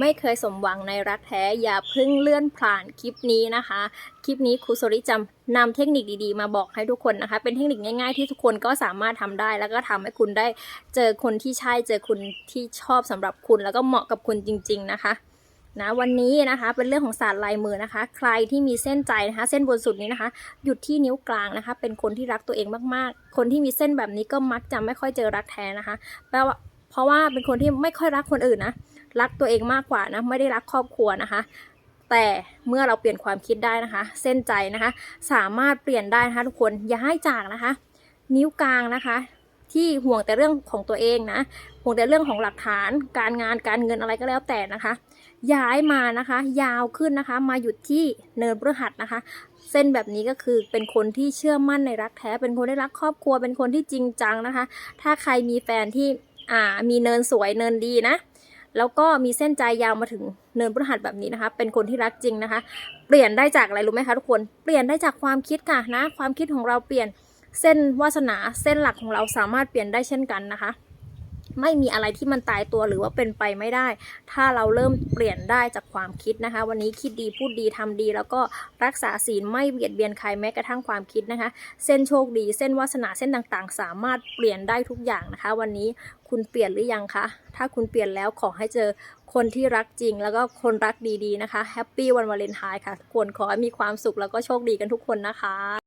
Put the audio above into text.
ไม่เคยสมหวังในรักแท้อย่าพิ่งเลื่อนผ่านคลิปนี้นะคะ คลิปนี้ครูโซริจำนำเทคนิคดีๆ มาบอกให้ทุกคนนะคะ เป็นเทคนิคง่าย ๆ ที่ทุกคนก็สามารถทำได้ แล้วก็ทำให้คุณได้เจอคนที่ใช่เจอคุณที่ชอบสำหรับคุณ แล้วก็เหมาะกับคุณจริง ๆ นะคะนะวันนี้นะคะเป็นเรื่องของศาสตร์ลายมือนะคะ ใครที่มีเส้นใจนะคะ เส้นบนสุดนี้นะคะ หยุดที่นิ้วกลางนะคะ เป็นคนที่รักตัวเองมากๆ คนที่มีเส้นแบบนี้ก็มักจะไม่ค่อยเจอรักแท้นะคะแปลว่า เพราะว่าเป็นคนที่ไม่ค่อยรักคนอื่นนะ รักตัวเองมากกว่านะ ไม่ได้รักครอบครัวนะคะ แต่เมื่อเราเปลี่ยนความคิดได้นะคะ เส้นใจนะคะ สามารถเปลี่ยนได้นะคะทุกคนอย่าให้จากนะคะ นิ้วกลางนะคะ ที่ห่วงแต่เรื่องของตัวเองนะ ห่วงแต่เรื่องของหลักฐาน การงานการเงินอะไรก็แล้วแต่นะคะ ย้ายมานะคะ ยาวขึ้นนะคะ มาหยุดที่เนินพฤหัสนะคะเส้นแบบนี้ก็คือเป็นคนที่เชื่อมั่นในรักแท้ เป็นคนที่รักครอบครัว เป็นคนที่จริงจังนะคะ ถ้าใครมีแฟนที่ อ่ามีเนินสวยเนินดีนะ แล้วก็มีเส้นใจยาวมาถึงเนินพฤหัสแบบนี้นะคะ เป็นคนที่รักจริงนะคะ เปลี่ยนได้จากอะไรรู้ไหมคะทุกคนเปลี่ยนได้จากความคิดค่ะนะ ความคิดของเราเปลี่ยนเส้นวาสนาเส้นหลักของเราสามารถเปลี่ยนได้เช่นกันนะคะ ไม่มีอะไรที่มันตายตัวหรือว่าเป็นไปไม่ได้ ถ้าเราเริ่มเปลี่ยนได้จากความคิดนะคะ วันนี้คิดดีพูดดีทำดี แล้วก็รักษาศีลไม่เบียดเบียนใครแม้กระทั่งความคิดนะคะ เส้นโชคดี เส้นวาสนาเส้นต่างๆ สามารถเปลี่ยนได้ทุกอย่างนะคะ วันนี้คุณเปลี่ยนหรือยังคะ ถ้าคุณเปลี่ยนแล้วขอให้เจอคนที่รักจริงแล้วก็คนรักดีๆนะคะแฮปปี้วันวาเลนไทน์ค่ะทุกคนขอให้มีความสุขแล้วก็โชคดีกันทุกคนนะคะ